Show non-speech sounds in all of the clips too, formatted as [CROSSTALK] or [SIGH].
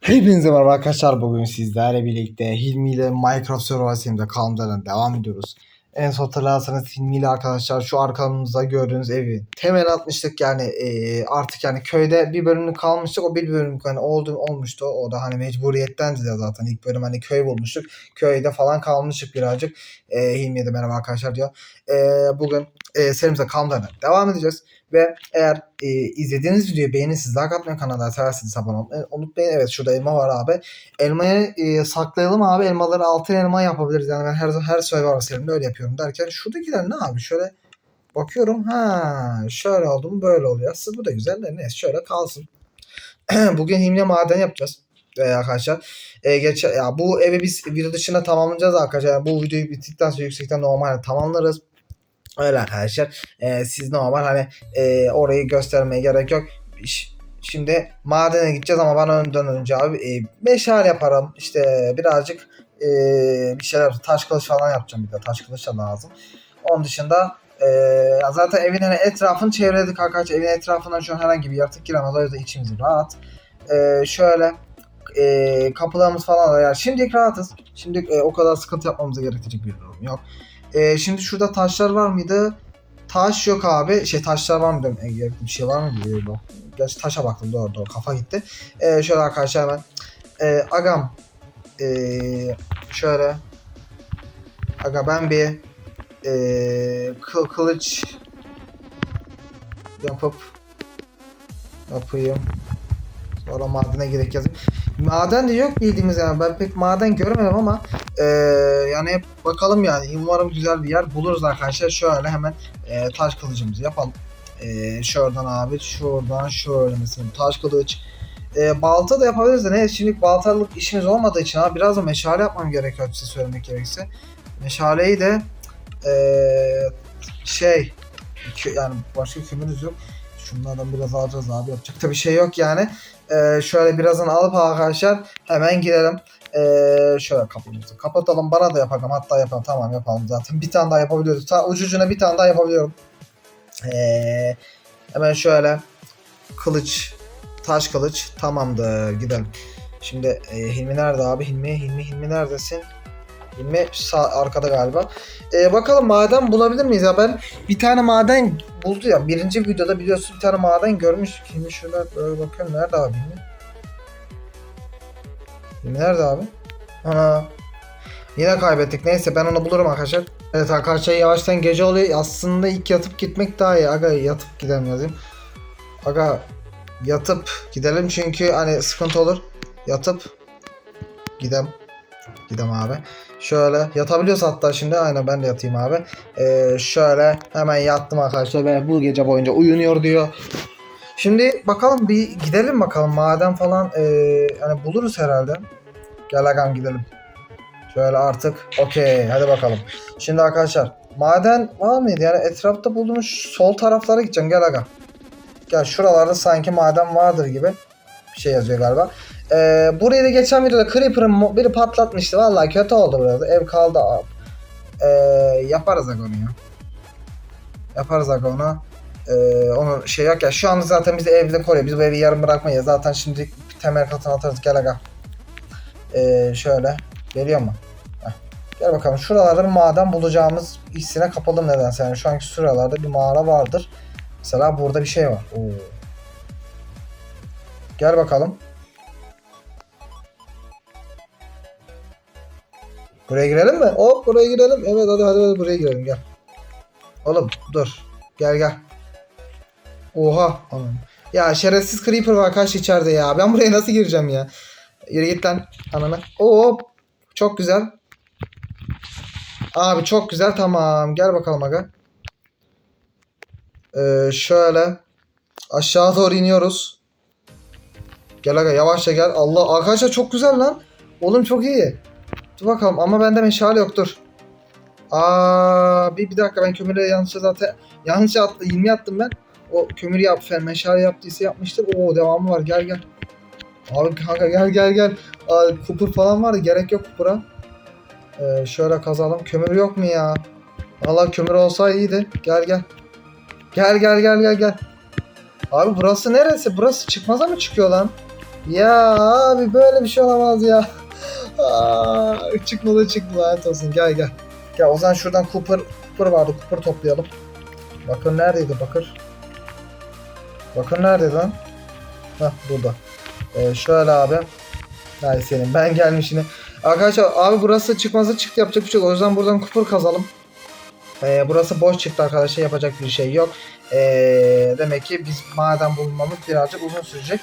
Hepinize merhaba arkadaşlar. Bugün sizlerle birlikte Hilmi ile Minecraft Survival Sim'de kalmadan devam ediyoruz. En son hatırlarsanız Hilmi ile arkadaşlar şu arkamızda gördüğünüz evi temel atmıştık. Yani e, artık yani köyde bir bölümlük kalmıştık. O bir bölümlük hani oldu olmuştu. O da hani mecburiyetten de zaten ilk bölüm hani köy bulmuştuk. Köyde falan kalmıştık birazcık. E, Hilmi'ye de merhaba arkadaşlar diyor. E, bugün e, serimize kalmadan devam edeceğiz ve eğer e, izlediğiniz videoyu beğenirseniz like atmayı kanalda seversiniz abone olmayı unutmayın. Evet şurada elma var abi. Elmayı e, saklayalım abi. Elmaları altın elma yapabiliriz. Yani ben her her Survivor serimde öyle yapıyorum derken şuradakiler ne abi? Şöyle bakıyorum. Ha şöyle oldu mu böyle oluyor. Aslında bu da güzel de neyse şöyle kalsın. [CLEARS THROAT] Bugün himle maden yapacağız. Ee, arkadaşlar. Ee, geç, ya bu evi biz video dışında tamamlayacağız arkadaşlar. Yani bu videoyu bittikten sonra yüksekten normal tamamlarız. Öyle arkadaşlar. Ee, siz normal hani e, orayı göstermeye gerek yok. Şimdi madene gideceğiz ama ben önden önce abi e, meşale yaparım. İşte birazcık e, bir şeyler taş kılıç falan yapacağım bir de taş kılıç da lazım. Onun dışında e, zaten evin hani etrafını çevredik arkadaşlar. Evin etrafından şu an herhangi bir yaratık giremez. O yüzden içimiz rahat. E, şöyle e, kapılarımız falan var. Yani şimdilik rahatız. Şimdilik e, o kadar sıkıntı yapmamıza gerektirecek bir durum yok. E, şimdi şurada taşlar var mıydı? Taş yok abi. Şey taşlar var mı diyorum. E, gerekli bir şey var mı bu. Gerçi taşa baktım doğru doğru kafa gitti. E, şöyle arkadaşlar hemen. E, agam. E, şöyle. Aga ben bir e, kıl, kılıç yapıp yapayım. Sonra madene gerek yazayım. Maden de yok bildiğimiz yani. Ben pek maden görmedim ama e, yani bakalım yani. Umarım güzel bir yer buluruz arkadaşlar. Şöyle hemen e, taş kılıcımızı yapalım. E, şuradan abi şuradan şöyle mesela taş kılıç. E, balta da yapabiliriz de ne? Şimdi baltalık işimiz olmadığı için abi biraz da meşale yapmam gerekiyor açıkçası söylemek gerekirse. Meşaleyi de e, şey yani başka kömürümüz yok. Şunlardan biraz alacağız abi. Yapacak da bir şey yok yani. Ee, şöyle birazdan alıp arkadaşlar hemen girelim. Ee, şöyle kapımızı kapatalım. Bana da yapalım. Hatta yapalım. Tamam yapalım zaten. Bir tane daha yapabiliyoruz. Ta ucucuna bir tane daha yapabiliyorum. Ee, hemen şöyle kılıç taş kılıç tamamdır gidelim. Şimdi e, Hilmi nerede abi? Hilmi, Hilmi, Hilmi neredesin? Hilmi sağ arkada galiba. Ee, bakalım maden bulabilir miyiz ya? Ben bir tane maden buldu ya. Birinci videoda biliyorsun bir tane maden görmüş. Hilmi şurada böyle bakıyorum. Nerede abi Hilmi? Nerede abi? Ana. Yine kaybettik. Neyse ben onu bulurum arkadaşlar. Evet arkadaşlar yavaştan gece oluyor. Aslında ilk yatıp gitmek daha iyi. Aga yatıp gidelim yazayım. Aga yatıp gidelim çünkü hani sıkıntı olur. Yatıp gidelim. Gidelim abi. Şöyle yatabiliyoruz hatta şimdi. Aynen ben de yatayım abi. Ee, şöyle hemen yattım arkadaşlar ve bu gece boyunca uyunuyor diyor. Şimdi bakalım bir gidelim bakalım maden falan ee, hani buluruz herhalde. Gel agam gidelim. Şöyle artık okey hadi bakalım. Şimdi arkadaşlar maden var mıydı yani etrafta bulduğumuz sol taraflara gideceğim gel aga. Gel şuralarda sanki maden vardır gibi bir şey yazıyor galiba. Ee, burayı da geçen videoda Creeper'ın biri patlatmıştı. Vallahi kötü oldu burada. Ev kaldı. Ee, yaparız onu ya. Yaparız onu. Ee, onu şey yok ya. Şu anda zaten bizi evde koruyor. Biz bu evi yarım bırakmayız. Zaten şimdi bir temel katını atarız. Gel aga. Ee, şöyle. Geliyor mu? Heh. Gel bakalım. Şuralarda bir maden bulacağımız hissine kapalım nedense. Yani şu anki sıralarda bir mağara vardır. Mesela burada bir şey var. Oo. Gel bakalım. Buraya girelim mi? Hop buraya girelim. Evet hadi hadi, hadi buraya girelim gel. Oğlum dur. Gel gel. Oha. Aman. Ya şerefsiz creeper var kaç içeride ya. Ben buraya nasıl gireceğim ya? Yürü git lan anana. Hop. Çok güzel. Abi çok güzel tamam. Gel bakalım aga. Ee, şöyle. Aşağı doğru iniyoruz. Gel aga yavaşça gel. Allah arkadaşlar çok güzel lan. Oğlum çok iyi. Dur bakalım ama bende meşale yok dur. Aa bir, bir dakika ben kömüre yanlışça zaten yanlış attı 20 attım ben. O kömür yap fen meşale yaptıysa yapmıştır. Oo devamı var gel gel. Abi kanka gel gel gel. Aa, kupur falan var gerek yok kupura. Ee, şöyle kazalım. Kömür yok mu ya? Valla kömür olsa iyiydi. Gel gel. Gel gel gel gel gel. Abi burası neresi? Burası çıkmaza mı çıkıyor lan? Ya abi böyle bir şey olamaz ya. [LAUGHS] Aa, çıkmadı çıktı lanet olsun gel gel. Gel o zaman şuradan Cooper, Cooper vardı Cooper toplayalım. Bakın neredeydi Bakır? Bakın nerede lan? Hah burada. Ee, şöyle abi. Hay senin ben gelmiş yine. Arkadaşlar abi burası çıkmazı çıktı yapacak bir şey yok. O yüzden buradan Cooper kazalım. Ee, burası boş çıktı arkadaşlar yapacak bir şey yok. Ee, demek ki biz maden bulmamız birazcık uzun sürecek.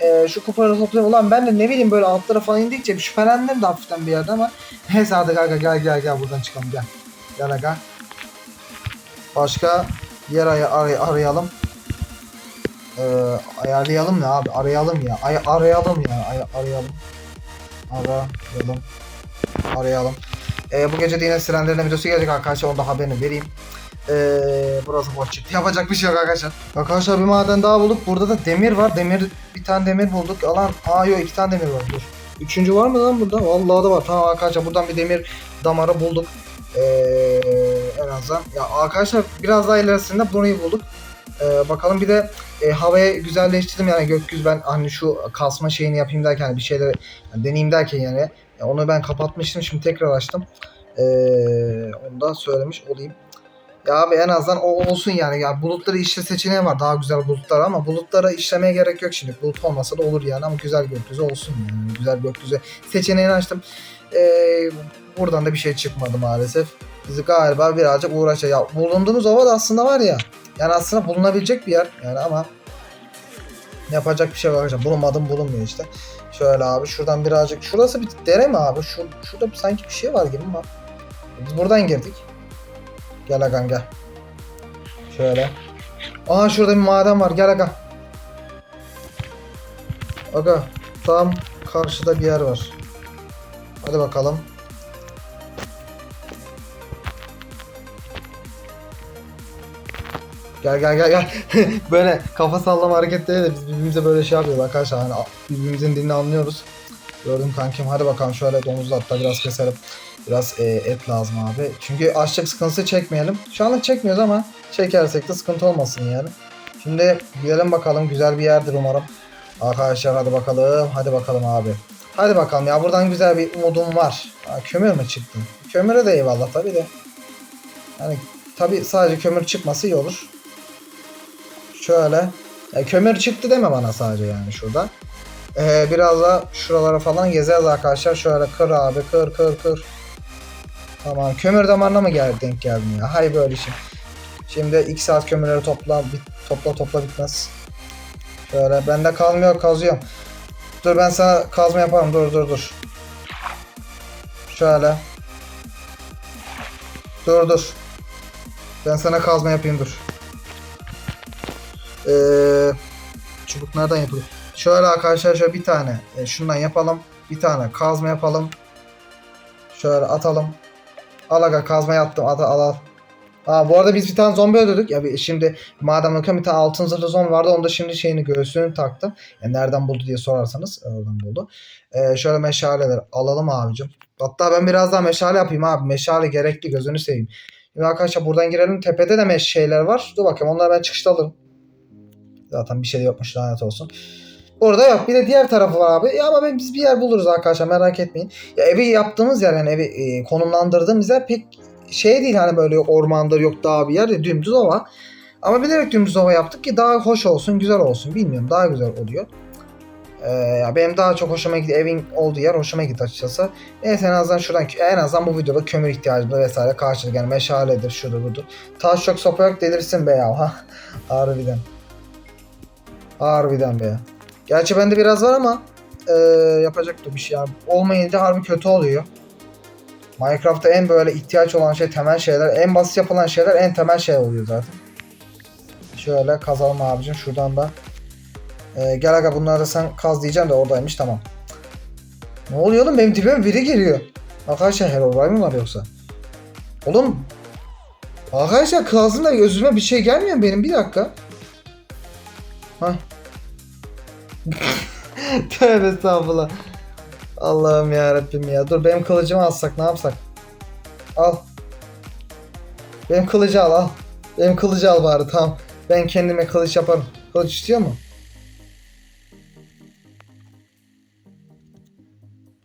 Ee, şu kupaları toplayalım. Ulan ben de ne bileyim böyle altlara falan indikçe bir şüphelendim de hafiften bir yerde ama neyse hadi aga gel gel gel buradan çıkalım gel. Gel aga. Başka yer ay- aray- arayalım. Ee, ayarlayalım ne abi arayalım ya. Ay- arayalım ya. Ay- arayalım. Arayalım. Arayalım. Ee, bu gece de yine sirenlerin videosu gelecek arkadaşlar. Onda haberini vereyim. Ee, burası boş çıktı. Yapacak bir şey yok arkadaşlar. Arkadaşlar bir maden daha bulduk. Burada da demir var. Demir bir tane demir bulduk. Alan aa yok iki tane demir var. Dur. Üçüncü var mı lan burada? Vallahi da var. Tamam arkadaşlar buradan bir demir damarı bulduk. Ee, en azından. Ya arkadaşlar biraz daha ilerisinde burayı bulduk. Ee, bakalım bir de e, havayı güzelleştirdim yani gökyüzü ben hani şu kasma şeyini yapayım derken hani bir şeyler yani deneyeyim derken yani ya onu ben kapatmıştım şimdi tekrar açtım. Ee, onu da söylemiş olayım. Ya abi en azından o olsun yani. Ya bulutları işle seçeneği var. Daha güzel bulutlar ama bulutlara işlemeye gerek yok şimdi. Bulut olmasa da olur yani ama güzel gökyüzü olsun yani. Güzel gökyüzü seçeneğini açtım. Ee, buradan da bir şey çıkmadı maalesef. Bizi galiba birazcık uğraşacak. Ya bulunduğumuz ova da aslında var ya. Yani aslında bulunabilecek bir yer. Yani ama yapacak bir şey yok arkadaşlar. Bulunmadım bulunmuyor işte. Şöyle abi şuradan birazcık. Şurası bir dere mi abi? Şu, şurada sanki bir şey var gibi ama. Biz buradan girdik. Gel agam gel. Şöyle. Aha şurada bir maden var. Gel aga. Aga tam karşıda bir yer var. Hadi bakalım. Gel gel gel gel. [LAUGHS] böyle kafa sallama hareketleri de biz birbirimize böyle şey yapıyoruz arkadaşlar. Hani birbirimizin dilini anlıyoruz. Gördüm kankim. Hadi bakalım şöyle domuzu hatta biraz keselim. Biraz e, et lazım abi. Çünkü açlık sıkıntısı çekmeyelim. Şu anlık çekmiyoruz ama çekersek de sıkıntı olmasın yani. Şimdi gidelim bakalım. Güzel bir yerdir umarım. Arkadaşlar hadi bakalım. Hadi bakalım abi. Hadi bakalım ya buradan güzel bir umudum var. Ha, kömür mü çıktı? Kömüre de eyvallah tabi de. Yani tabi sadece kömür çıkması iyi olur. Şöyle. Ya, kömür çıktı deme bana sadece yani şurada. Ee, biraz da şuralara falan gezeriz arkadaşlar. Şöyle kır abi kır kır kır. Tamam kömür damarına mı gel denk geldin ya? Hay böyle işim. Şimdi 2 saat kömürleri topla bit, topla topla bitmez. Şöyle bende kalmıyor kazıyorum. Dur ben sana kazma yaparım dur dur dur. Şöyle. Dur dur. Ben sana kazma yapayım dur. Ee, çubuk nereden yapılıyor? Şöyle arkadaşlar şöyle bir tane e, şundan yapalım. Bir tane kazma yapalım. Şöyle atalım. Al aga kazmayı attım. At, al al. Aa, bu arada biz bir tane zombi öldürdük. Ya şimdi madem bakıyorum bir tane altın zırhlı zombi vardı. Onda şimdi şeyini göğsünü taktım. Ya nereden buldu diye sorarsanız e, oradan buldu. Ee, şöyle meşaleler alalım abicim. Hatta ben biraz daha meşale yapayım abi. Meşale gerekli gözünü seveyim. Şimdi arkadaşlar buradan girelim. Tepede de meş şeyler var. Dur bakayım onları ben çıkışta alırım. Zaten bir şey yokmuş lanet olsun. Orada yok. Bir de diğer tarafı var abi. Ya ama biz bir yer buluruz arkadaşlar merak etmeyin. Ya evi yaptığımız yer yani evi e, konumlandırdığımız yer pek şey değil hani böyle yok ormandır yok dağ bir yer de dümdüz ova. Ama bilerek dümdüz ova yaptık ki daha hoş olsun güzel olsun bilmiyorum daha güzel oluyor. Ee, benim daha çok hoşuma gitti evin olduğu yer hoşuma gitti açıkçası. Neyse en azından şuradan en azından bu videoda kömür ihtiyacımda vesaire karşılık yani meşaledir şudur budur. Taş yok sopa yok delirsin be ya ha. [LAUGHS] Harbiden. Harbiden be. Gerçi bende biraz var ama eee, yapacak da bir şey yani. Olmayınca harbi kötü oluyor. Minecraft'ta en böyle ihtiyaç olan şey temel şeyler, en basit yapılan şeyler en temel şey oluyor zaten. Şöyle kazalım abicim şuradan da. Eee, gel aga bunları da sen kaz diyeceğim de oradaymış tamam. Ne oluyor oğlum benim dibime biri geliyor. Arkadaşlar Herobrine mi var yoksa? Oğlum Arkadaşlar kazdım da gözüme bir şey gelmiyor benim bir dakika. Hah [LAUGHS] Tövbe estağfurullah. Allah'ım ya Rabbim ya. Dur benim kılıcımı alsak ne yapsak? Al. Benim kılıcı al al. Benim kılıcı al bari tamam. Ben kendime kılıç yaparım. Kılıç istiyor mu?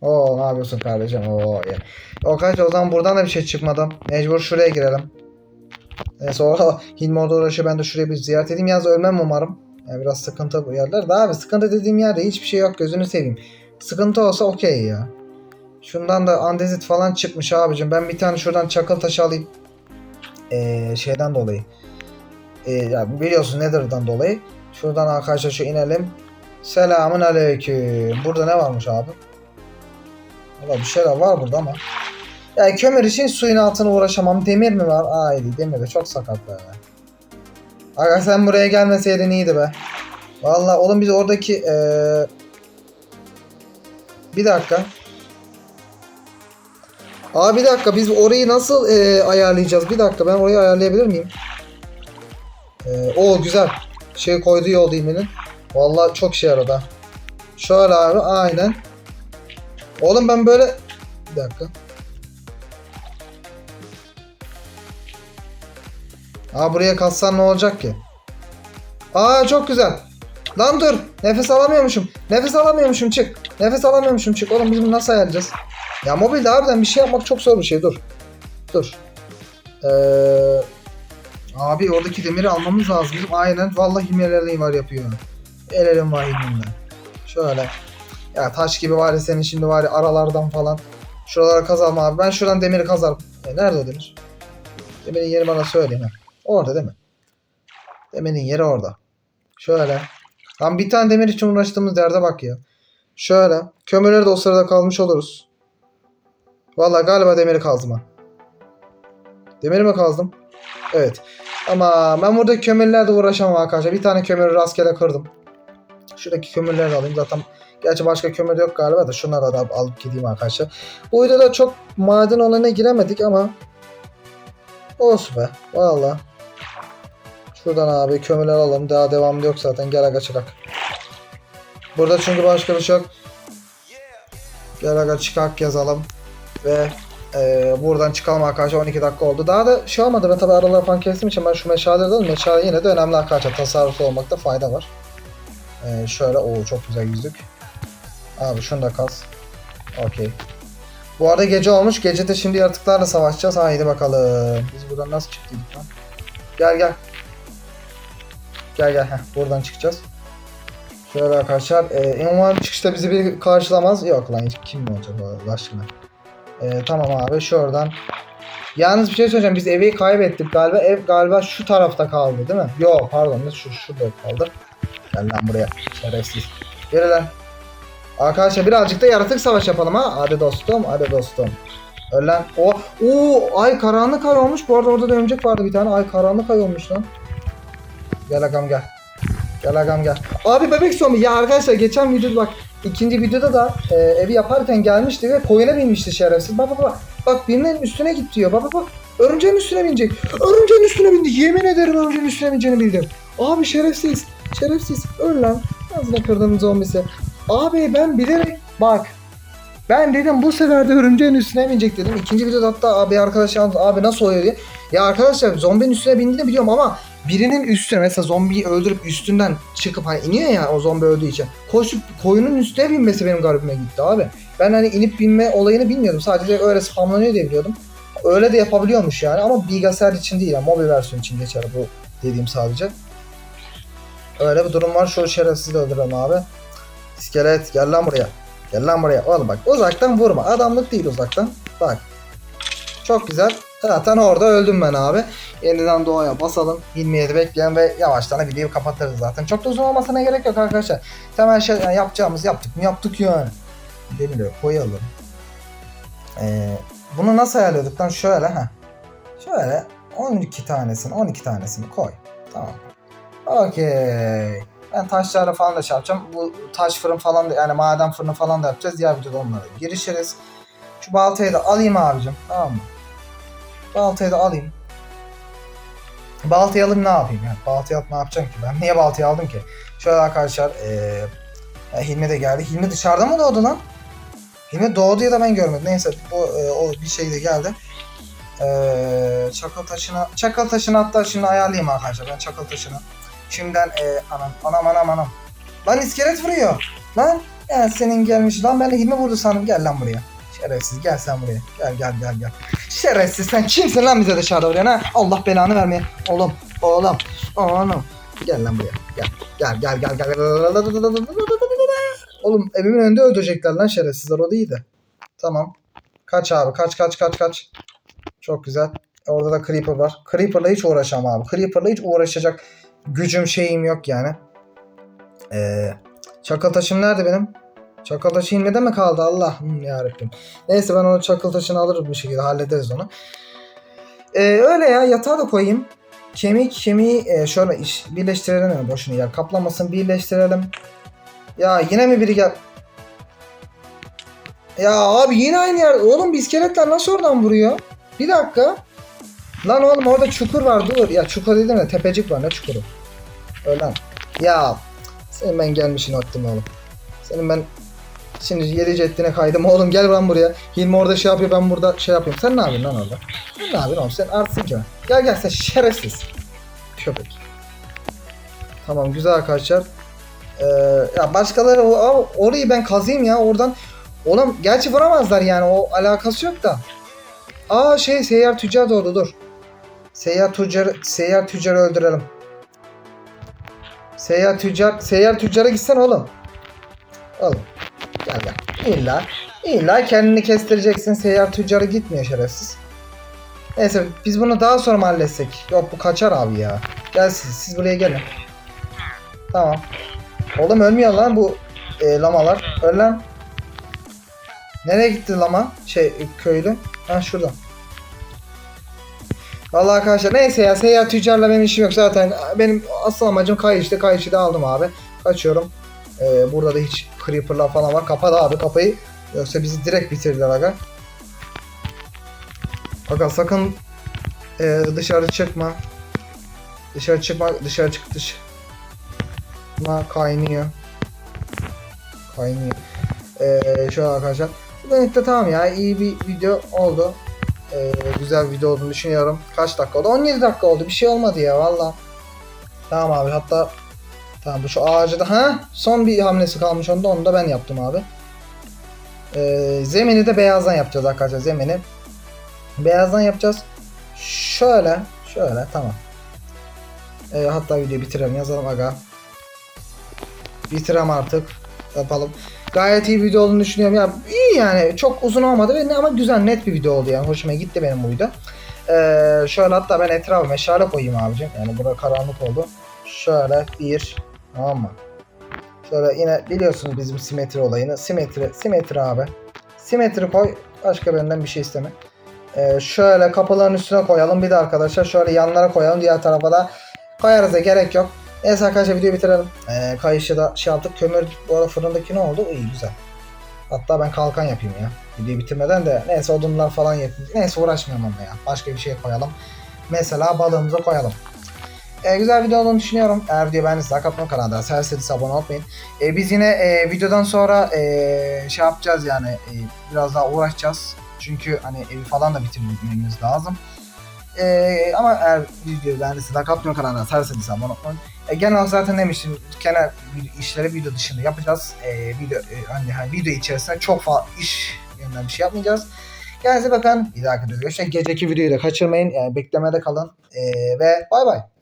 Oo ne yapıyorsun kardeşim? Oo ya. O kaç o zaman buradan da bir şey çıkmadı. Mecbur şuraya girelim. E, sonra [LAUGHS] Hilmi orada uğraşıyor ben de şuraya bir ziyaret edeyim. Yaz ölmem umarım. Yani biraz sıkıntı bu yerler. Daha abi sıkıntı dediğim yerde hiçbir şey yok gözünü seveyim. Sıkıntı olsa okey ya. Şundan da andezit falan çıkmış abicim. Ben bir tane şuradan çakıl taşı alayım. Ee, şeyden dolayı. Ee, ya biliyorsun Nether'dan dolayı. Şuradan arkadaşlar şu inelim. Selamun aleyküm. Burada ne varmış abi? Valla bir şeyler var burada ama. Ya kömür için suyun altına uğraşamam. Demir mi var? Haydi demir de çok sakat be. Aga sen buraya gelmeseydin iyiydi be. Valla oğlum biz oradaki eee bir dakika. Aa bir dakika biz orayı nasıl eee, ayarlayacağız? Bir dakika ben orayı ayarlayabilir miyim? Eee o güzel. Şey koydu yol değmenin. Valla çok şey yaradı. ha. Şöyle abi aynen. Oğlum ben böyle... Bir dakika. Aa buraya katsan ne olacak ki? Aa çok güzel. Lan dur. Nefes alamıyormuşum. Nefes alamıyormuşum çık. Nefes alamıyormuşum çık. Oğlum biz bunu nasıl ayarlayacağız? Ya mobilde harbiden bir şey yapmak çok zor bir şey. Dur. Dur. Ee, abi oradaki demiri almamız lazım. Aynen vallahi Himalaya'yı var yapıyor. El elim var elimden. Şöyle. Ya taş gibi var ya senin şimdi var ya aralardan falan. Şuralara kazalım abi. Ben şuradan demiri kazarım. E, nerede demir? Demirin yeri bana söyleyin. Orada değil mi? Demirin yeri orada. Şöyle. Tam bir tane demir için uğraştığımız derde bak ya. Şöyle. Kömürleri de o sırada kalmış oluruz. Valla galiba demiri kazdım ha. Demiri mi kazdım? Evet. Ama ben burada kömürlerle uğraşamam arkadaşlar. Bir tane kömürü rastgele kırdım. Şuradaki kömürleri de alayım. Zaten gerçi başka kömür yok galiba da şunları da alıp gideyim arkadaşlar. Bu videoda çok maden olayına giremedik ama olsun be. Valla. Şuradan abi kömürler alalım. Daha devamlı yok zaten. Gel aga çıkak. Burada çünkü başka bir şey yok. Gel aga çıkak yazalım. Ve e, buradan çıkalım arkadaşlar 12 dakika oldu. Daha da şey olmadı ben tabi araları falan kestim için ben şu meşaleleri de alayım. Meşale yine de önemli arkadaşlar. Tasarruflu olmakta fayda var. E, şöyle o çok güzel yüzük. Abi şunu da kas. Okey. Bu arada gece olmuş. Gece de şimdi yaratıklarla savaşacağız. Haydi bakalım. Biz buradan nasıl çıktıydık lan? Gel gel. Gel gel. Heh, buradan çıkacağız. Şöyle arkadaşlar. E, umarım çıkışta bizi bir karşılamaz. Yok lan kim olacak Allah aşkına. E, tamam abi şuradan. Yalnız bir şey söyleyeceğim. Biz evi kaybettik galiba. Ev galiba şu tarafta kaldı değil mi? Yok pardon. Şu şurada kaldı. Gel lan buraya. Şerefsiz. Gel lan. Arkadaşlar birazcık da yaratık savaş yapalım ha. Hadi dostum, hadi dostum. Öl lan. O, oo, ay karanlık ay olmuş. Bu arada orada da örümcek vardı bir tane. Ay karanlık ay olmuş lan. Gel agam gel. Gel agam gel. Abi bebek zombi. Ya arkadaşlar geçen videoda bak ikinci videoda da e, evi yaparken gelmişti ve koyuna binmişti şerefsiz. Bak bak bak. Bak birinin üstüne git diyor. Bak bak bak. Örümceğin üstüne binecek. Örümceğin üstüne bindi. Yemin ederim örümceğin üstüne bineceğini bildim. Abi şerefsiz. Şerefsiz. Öl lan. Ağzına kırdığım zombisi. Abi ben bilerek bak. Ben dedim bu sefer de örümceğin üstüne binecek dedim. İkinci videoda hatta abi arkadaş yalnız abi nasıl oluyor diye. Ya arkadaşlar zombinin üstüne bindiğini biliyorum ama birinin üstüne mesela zombiyi öldürüp üstünden çıkıp hani iniyor ya o zombi öldüğü için. Koşup koyunun üstüne binmesi benim garibime gitti abi. Ben hani inip binme olayını bilmiyordum. Sadece öyle spamlanıyor diye biliyordum. Öyle de yapabiliyormuş yani ama bilgisayar için değil yani mobil versiyon için geçer bu dediğim sadece. Öyle bir durum var. Şu şerefsizi de öldürelim abi. İskelet gel lan buraya. Gel lan buraya. Oğlum bak uzaktan vurma. Adamlık değil uzaktan. Bak. Çok güzel. Zaten orada öldüm ben abi. Yeniden doğaya basalım. 27 bekleyen ve yavaştan videoyu kapatırız zaten. Çok da uzun olmasına gerek yok arkadaşlar. Temel şey yani yapacağımız yaptık mı yaptık yani. Demiri koyalım. Ee, bunu nasıl ayarlıyorduk lan? Şöyle ha. Şöyle 12 tanesini 12 tanesini koy. Tamam. Okey. Ben taşlarla falan da şey yapacağım. Bu taş fırın falan da yani maden fırını falan da yapacağız. Diğer videoda onlara girişiriz. Şu baltayı da alayım abicim. Tamam mı? Baltayı da alayım. Baltayı alayım ne yapayım yani? Baltayı alıp ne yapacağım ki? Ben niye baltayı aldım ki? Şöyle arkadaşlar ee, Hilmi de geldi. Hilmi dışarıda mı doğdu lan? Hilmi doğdu ya da ben görmedim. Neyse bu e, o bir şey de geldi. Ee, çakıl taşına çakıl taşını hatta şimdi ayarlayayım arkadaşlar. Ben çakıl taşını Şimdiden e, anam anam anam anam. Lan iskelet vuruyor. Lan Ya senin gelmiş lan ben Hilmi vurdu sandım gel lan buraya. Şerefsiz gel sen buraya. Gel gel gel gel. Şerefsiz sen kimsin lan bize dışarıda vuruyorsun ha? Allah belanı vermeye. Oğlum oğlum oğlum. Gel lan buraya. Gel gel gel gel gel. Oğlum evimin önünde öldürecekler lan şerefsizler o değil de. Tamam. Kaç abi kaç kaç kaç kaç. Çok güzel. Orada da Creeper var. Creeper'la hiç uğraşamam abi. Creeper'la hiç uğraşacak gücüm şeyim yok yani. Ee, çakıl taşım nerede benim? Çakıl taşı inmede mi kaldı Allah yarabbim. Neyse ben onu çakıl taşını alırım bir şekilde hallederiz onu. Ee, öyle ya yatağa da koyayım. Kemik kemiği e, şöyle iş, birleştirelim mi boşuna yer kaplamasın birleştirelim. Ya yine mi biri gel? Ya abi yine aynı yer. Oğlum bu iskeletler nasıl oradan vuruyor? Bir dakika. Lan oğlum orada çukur var dur. Ya çukur dedim de tepecik var ne çukuru? Öyle. Ya senin ben gelmişin attım oğlum. Senin ben şimdi yedi ceddine kaydım oğlum gel lan buraya. Hilmi orada şey yapıyor ben burada şey yapıyorum. Sen ne yapıyorsun lan orada? Sen ne yapıyorsun oğlum sen artsın ki. Gel gel sen şerefsiz. Köpek. Tamam güzel arkadaşlar. Ee, ya başkaları o- orayı ben kazıyım ya oradan. Oğlum gerçi vuramazlar yani o alakası yok da. Aa şey seyyar tüccar doğdu dur. Seyyar tüccarı seyyar tüccarı öldürelim. Seyyar tüccar seyyar tüccara gitsen oğlum. Oğlum gel. İlla illa kendini kestireceksin seyyar tüccara gitmiyor şerefsiz. Neyse biz bunu daha sonra mı halletsek? Yok bu kaçar abi ya. Gel siz, siz buraya gelin. Tamam. Oğlum ölmüyor lan bu e, lamalar. Öl lan. Nereye gitti lama? Şey köylü. Ha şurada. Vallahi arkadaşlar neyse ya seyyar tüccarla benim işim yok zaten. Benim asıl amacım kayıştı. Kayışı da aldım abi. Kaçıyorum. Ee, burada da hiç creeper'lar falan var. Kapat abi kapıyı. Yoksa bizi direkt bitirirler aga. Aga sakın e, dışarı çıkma. Dışarı çıkma. Dışarı çık dış. Ma kaynıyor. Kaynıyor. Ee, şöyle arkadaşlar. De tamam ya iyi bir video oldu. Ee, güzel bir video olduğunu düşünüyorum. Kaç dakika oldu? 17 dakika oldu. Bir şey olmadı ya valla. Tamam abi hatta tamam bu şu ağacı da ha son bir hamlesi kalmış onda onu da ben yaptım abi. Ee, zemini de beyazdan yapacağız arkadaşlar zemini. Beyazdan yapacağız. Şöyle şöyle tamam. Ee, hatta videoyu bitirelim yazalım aga. Bitirem artık. Yapalım. Gayet iyi bir video olduğunu düşünüyorum. Ya iyi yani. Çok uzun olmadı ve ama güzel net bir video oldu yani. Hoşuma gitti benim bu video. Ee, şöyle hatta ben etrafa meşale koyayım abicim. Yani burada karanlık oldu. Şöyle bir. Tamam mı? Şöyle yine biliyorsunuz bizim simetri olayını. Simetri, simetri abi. Simetri koy. Başka benden bir şey isteme. Ee, şöyle kapıların üstüne koyalım. Bir de arkadaşlar şöyle yanlara koyalım. Diğer tarafa da koyarız da gerek yok. Neyse arkadaşlar videoyu bitirelim. Ee, kayışı da şey yaptık. Kömür bu arada fırındaki ne oldu? İyi güzel. Hatta ben kalkan yapayım ya. Videoyu bitirmeden de neyse odunlar falan yapayım. Neyse uğraşmayalım onunla ya. Başka bir şey koyalım. Mesela balığımızı koyalım. Ee, güzel video olduğunu düşünüyorum. Eğer video beğendiyseniz like atmayı kanalda serseniz abone olmayın. Ee, biz yine e, videodan sonra e, şey yapacağız yani e, biraz daha uğraşacağız. Çünkü hani evi falan da bitirmemiz lazım. Ee, ama eğer video beğendiyseniz like atmayı kanalda serseniz abone olmayın. E, genel olarak zaten demiştim kenar işleri video dışında yapacağız. E, video e, hani, hani video içerisinde çok fazla iş yönünden bir şey yapmayacağız. Kendinize bakın. Bir dahaki videoda görüşürüz. Geceki videoyu da kaçırmayın. Yani beklemede kalın. E, ve bay bay.